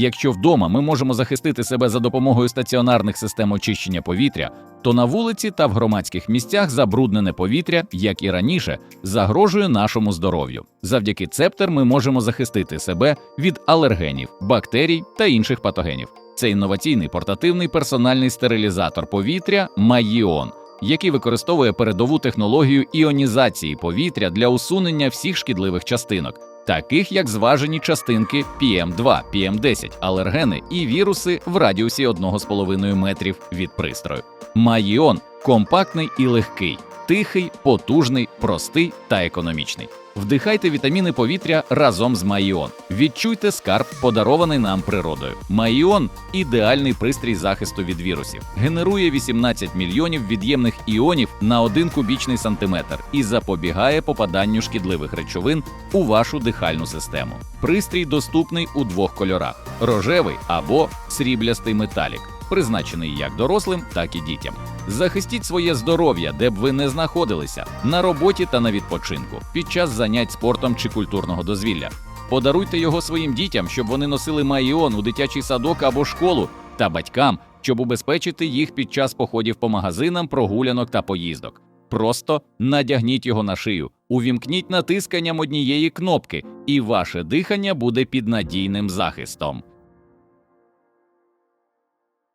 Якщо вдома ми можемо захистити себе за допомогою стаціонарних систем очищення повітря, то на вулиці та в громадських місцях забруднене повітря, як і раніше, загрожує нашому здоров'ю. Завдяки цептер ми можемо захистити себе від алергенів, бактерій та інших патогенів. Це інноваційний портативний персональний стерилізатор повітря Майіон, який використовує передову технологію іонізації повітря для усунення всіх шкідливих частинок, таких як зважені частинки PM2, PM10, алергени і віруси в радіусі 1,5 метрів від пристрою. Майіон компактний і легкий, тихий, потужний, простий та економічний. Вдихайте вітаміни повітря разом з Майіон. Відчуйте скарб, подарований нам природою. Майіон ідеальний пристрій захисту від вірусів, генерує 18 мільйонів від'ємних іонів на 1 кубічний сантиметр і запобігає попаданню шкідливих речовин у вашу дихальну систему. Пристрій доступний у двох кольорах: рожевий або сріблястий металік, призначений як дорослим, так і дітям. Захистіть своє здоров'я, де б ви не знаходилися, на роботі та на відпочинку, під час занять спортом чи культурного дозвілля. Подаруйте його своїм дітям, щоб вони носили майіон у дитячий садок або школу, та батькам, щоб убезпечити їх під час походів по магазинам, прогулянок та поїздок. Просто надягніть його на шию, увімкніть натисканням однієї кнопки, і ваше дихання буде під надійним захистом.